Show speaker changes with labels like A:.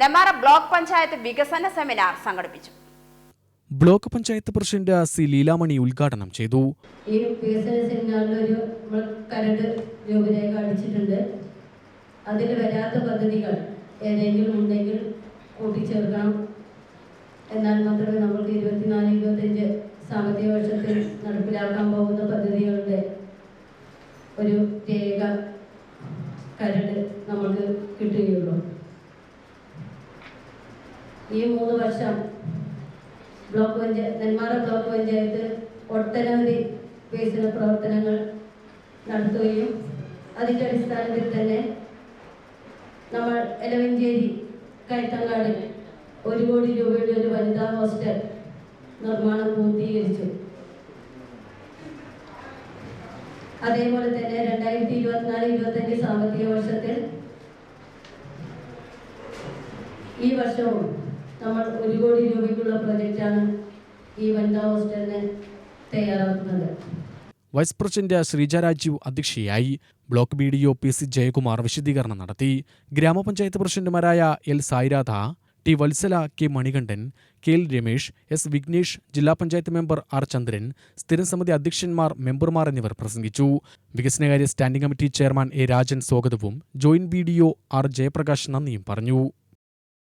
A: നെമാറ block panchayat വികസന seminar സംഘടിപ്പിച്ചു.
B: Block panchayat president C Leelamani ഉദ്ഘാടനം ചെയ്തു.
C: ഈ വികസന സെമിനാറിൽ ഒരു കരട് രൂപരേഖ അടിച്ചിട്ടുണ്ട് അതിൽ വരാത്ത പദ്ധതികൾ ഏതെങ്കിലും ഉണ്ടെങ്കിൽ കൂട്ടിച്ചേർക്കണം. എന്നാൽ മാത്രമേ നമുക്ക് ഇരുപത്തിനാല് ഇരുപത്തിയഞ്ച് സാമ്പത്തിക വർഷത്തിൽ നടപ്പിലാക്കാൻ പോകുന്ന പദ്ധതികളുടെ ഒരു രേഖ കരട് നമുക്ക് കിട്ടുകയുള്ളൂ. ഈ മൂന്ന് വർഷം ബ്ലോക്ക് പഞ്ചായത്ത് നെന്മാറ ബ്ലോക്ക് പഞ്ചായത്ത് ഒട്ടനവധി വികസന പ്രവർത്തനങ്ങൾ നടത്തുകയും അതിന്റെ അടിസ്ഥാനത്തിൽ തന്നെ നമ്മൾ എലവഞ്ചേരി കയറ്റങ്ങാടിൽ ഒരു കോടി രൂപയുടെ ഒരു വനിതാ ഹോസ്റ്റൽ നിർമ്മാണം പൂർത്തീകരിച്ചു. അതേപോലെ തന്നെ രണ്ടായിരത്തി ഇരുപത്തിനാല് ഇരുപത്തഞ്ച് സാമ്പത്തിക വർഷത്തിൽ ഈ വർഷവും നമ്മൾ ഒരു കോടി രൂപയ്ക്കുള്ള പ്രൊജക്റ്റാണ് ഈ വനിതാ ഹോസ്റ്റലിന് തയ്യാറാക്കുന്നത്.
B: വൈസ് പ്രസിഡന്റ് ശ്രീജ രാജീവ് അധ്യക്ഷയായി block B D O P C Jayakumar വിശദീകരണം നടത്തി. ഗ്രാമപഞ്ചായത്ത് പ്രസിഡന്റുമാരായ L Sairadha T Vathsala K Manikandan K L Ramesh S Vignesh ജില്ലാ പഞ്ചായത്ത് മെമ്പർ ആർ ചന്ദ്രൻ സ്ഥിരം സമിതി അധ്യക്ഷന്മാർ മെമ്പർമാർ എന്നിവർ പ്രസംഗിച്ചു. വികസനകാര്യ standing committee chairman A Rajan സ്വാഗതവും joint B D O R Jayaprakash നന്ദിയും പറഞ്ഞു.